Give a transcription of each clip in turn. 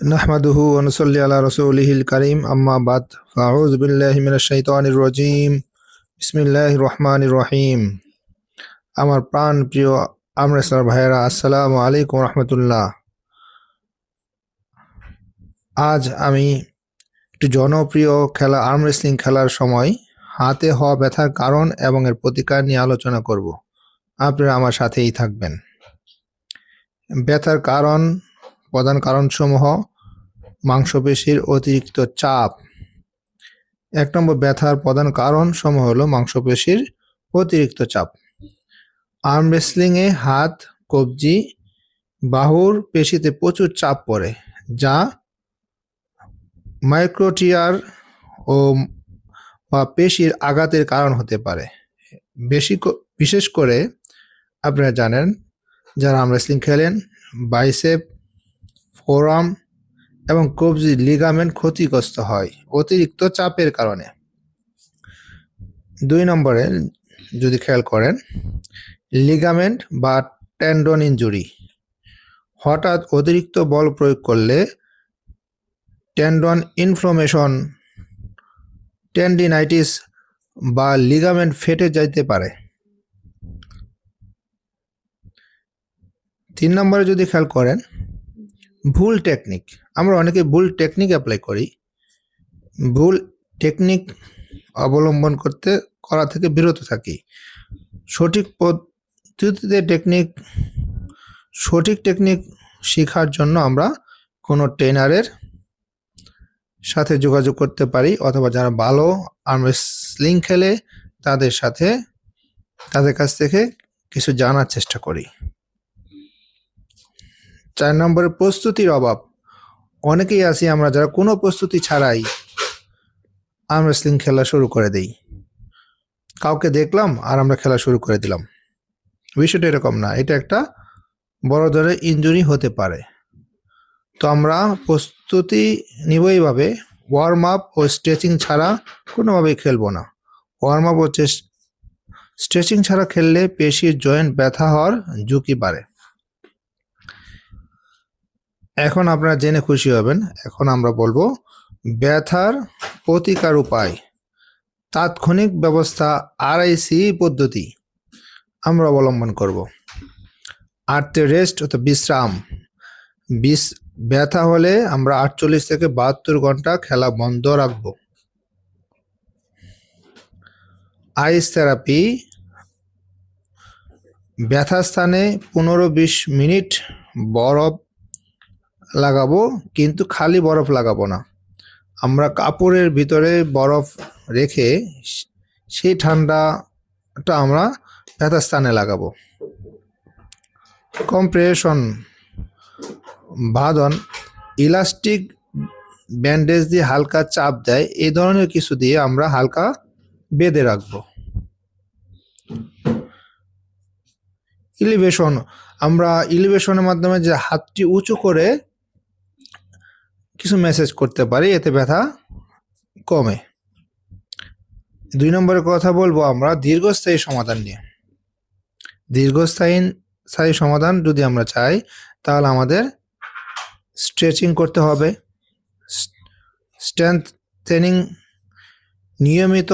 নাহমাদুহু ওনসল্লি আলা রসৌলিহিল করিম আম্মাবাদ ফাউজ বিল্লাহিমিনাশাইতানির রজিম বিসমিল্লাহ রহমান রহিম আমার প্রাণ প্রিয় আমরেসার ভাইয়েরা, আসসালামু আলাইকুম রহমতুল্লাহ। আজ আমি একটি জনপ্রিয় খেলা, আর্ম রেসলিং খেলার সময় হাতে হওয়া ব্যথার কারণ এবং এর প্রতিকার নিয়ে আলোচনা করব। আপনারা আমার সাথেই থাকবেন। ব্যথার কারণ প্রধান কারণসমূহ, মাংসপেশির অতিরিক্ত চাপ। এক নম্বর ব্যথার প্রধান কারণ সমূহ হলো মাংসপেশির অতিরিক্ত চাপ। আর্ম রেসলিংয়ে হাত, কবজি, বাহুর পেশিতে প্রচুর চাপ পড়ে, যা মাইক্রোটিয়ার ও বা পেশির আঘাতের কারণ হতে পারে। বেশি বিশেষ করে আপনারা জানেন, যারা আর্ম রেসলিং খেলেন, বাইসেপ ফোরাম এবং কবজি লিগামেন্ট ক্ষতিগ্রস্ত হয় অতিরিক্ত চাপের কারণে। দুই নম্বরে যদি খেয়াল করেন, লিগামেন্ট বা টেন্ডন ইনজুরি। হঠাৎ অতিরিক্ত বল প্রয়োগ করলে টেন্ডন ইনফ্লোমেশন ট্যান্ডিনাইটিস বা লিগামেন্ট ফেটে যাইতে পারে। তিন নম্বরে যদি খেয়াল করেন ভুল টেকনিক আমরা অনেকে ভুল টেকনিক অ্যাপ্লাই করি। ভুল টেকনিক অবলম্বন করতে, করা থেকে বিরত থাকি। সঠিক পদ্ধতিতে টেকনিক সঠিক টেকনিক শেখার জন্য আমরা কোনো ট্রেনারের সাথে যোগাযোগ করতে পারি, অথবা যারা ভালো স্লিং খেলে, তাদের সাথে, তাদের কাছ থেকে কিছু জানার চেষ্টা করি। চার নম্বরে প্রস্তুতির অভাব। অনেকেই আছি আমরা যারা কোনো প্রস্তুতি ছাড়াই আর্ম রেসলিং খেলা শুরু করে দেই। কাউকে দেখলাম আর আমরা খেলা শুরু করে দিলাম। বিষয়টা এরকম না, এটা একটা বড় ধরনের ইঞ্জুরি হতে পারে। তো আমরা প্রস্তুতি নিব এইভাবে ওয়ার্ম আপ ও স্ট্রেচিং ছাড়া কোনোভাবেই খেলব না। ওয়ার্ম আপ ও স্ট্রেচিং ছাড়া খেললে পেশির জয়েন্ট ব্যথা হওয়ার ঝুঁকি বাড়ে। এখন আপনারা জেনে খুশি হবেন, এখন আমরা বলব ব্যথার প্রতিকার উপায়। তাৎক্ষণিক ব্যবস্থা আরআইসি পদ্ধতি আমরা অবলম্বন করব। আর্থে রেস্ট অর্থাৎ বিশ্রাম। বিশ, ব্যথা হলে আমরা আটচল্লিশ থেকে বাহাত্তর ঘণ্টা খেলা বন্ধ রাখব। Ice therapy. ব্যথা স্থানে পনেরো বিশ মিনিট বরফ লাগাবো, কিন্তু খালি বরফ লাগাবো না। আমরা কাপড়ের ভিতরে বরফ রেখে সেই ঠান্ডাটা আমরা ব্যথা স্থানে লাগাবো। কম্প্রেশন, বাঁধন, ইলাস্টিক ব্যান্ডেজ দিয়ে হালকা চাপ দেয় এই ধরনের কিছু দিয়ে আমরা হালকা বেঁধে রাখব। ইলিভেশন, আমরা ইলিভেশনের মাধ্যমে যে হাতটি উঁচু করে কিছু মেসেজ করতে পারি, এতে ব্যথা কমে। দুই নম্বরের কথা বলব আমরা, দীর্ঘস্থায়ী সমাধান নিয়ে। দীর্ঘস্থায়ী স্থায়ী সমাধান যদি আমরা চাই, তাহলে আমাদের স্ট্রেচিং করতে হবে। স্ট্রেংথ ট্রেনিং নিয়মিত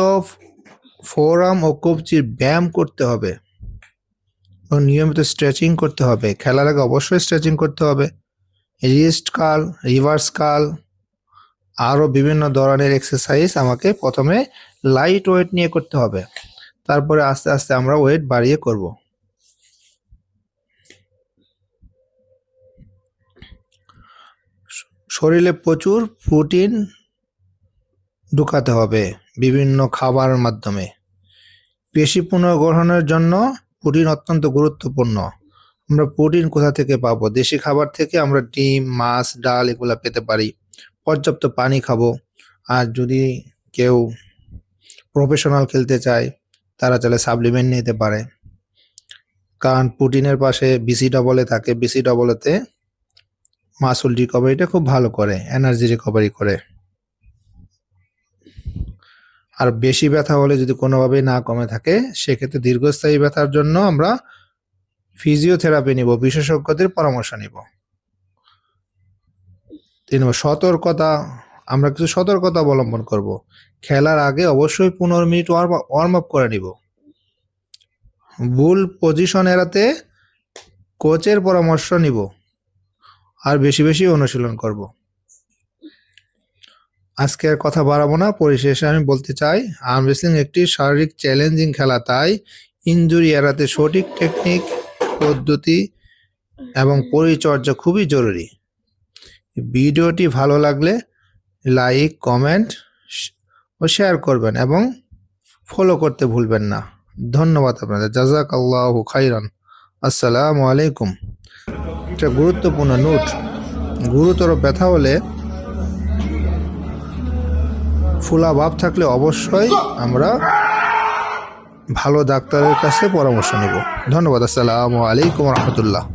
ফোরাম ও কবজির ব্যায়াম করতে হবে। ও নিয়মিত স্ট্রেচিং করতে হবে। খেলার আগে অবশ্যই স্ট্রেচিং করতে হবে। রিস্ট কাল, রিভার্স কাল, আরও বিভিন্ন ধরনের এক্সারসাইজ আমাকে প্রথমে লাইট ওয়েট নিয়ে করতে হবে। তারপরে আস্তে আস্তে আমরা ওয়েট বাড়িয়ে করব। শরীরে প্রচুর প্রোটিন ঢুকাতে হবে বিভিন্ন খাবারের মাধ্যমে। পেশি পুনর্গঠনের জন্য প্রোটিন অত্যন্ত গুরুত্বপূর্ণ। আমরা প্রোটিন কোথা থেকে পাবো? দেশি খাবার থেকে আমরা ডিম, মাছ, ডাল এগুলা পেতে পারি। পর্যাপ্ত পানি খাব। আর যদি কেউ প্রফেশনাল খেলতে চায়, তারা চাইলে সাপ্লিমেন্ট নিতে পারে। কারণ প্রোটিনের পাশে বিসি ডবলে থাকে। বিসি ডবলেতে মাসুল রিকভারিটা খুব ভালো করে এনার্জি রিকভারি করে। আর বেশি ব্যথা হলে যদি কোনোভাবেই না কমে থাকে, সেক্ষেত্রে দীর্ঘস্থায়ী ব্যথার জন্য আমরা ফিজিওথেরাপি নিব, বিশেষজ্ঞদের পরামর্শ নিব। তিন নম্বর, সতর্কতা, আমরা কিছু সতর্কতা অবলম্বন করব। খেলার আগে অবশ্যই পনেরো মিনিট ওয়ার্ম আপ করে নিব। ভুল পজিশন এড়াতে কোচের পরামর্শ নিব আর বেশি বেশি অনুশীলন করব। আজকে আর কথা বাড়াবো না, পরিশেষে আমি বলতে চাই, আর্ম রেসলিং একটি শারীরিক চ্যালেঞ্জিং খেলা, তাই ইনজুরি এড়াতে সঠিক টেকনিক পদ্ধতি এবং পরিচর্যা খুবই জরুরি। ভিডিওটি ভালো লাগলে লাইক কমেন্ট ও শেয়ার করবেন এবং ফলো করতে ভুলবেন না। ধন্যবাদ আপনাদের। জাজাক আল্লাহ খাইরান আসসালামু আলাইকুম। একটা গুরুত্বপূর্ণ নোট। গুরুতর ব্যথা হলে ফুলা ভাব থাকলে অবশ্যই আমরা ভালো ডাক্তারের কাছে পরামর্শ নেব। ধন্যবাদ আসসালামু আলাইকুম রহমতুল্লাহ।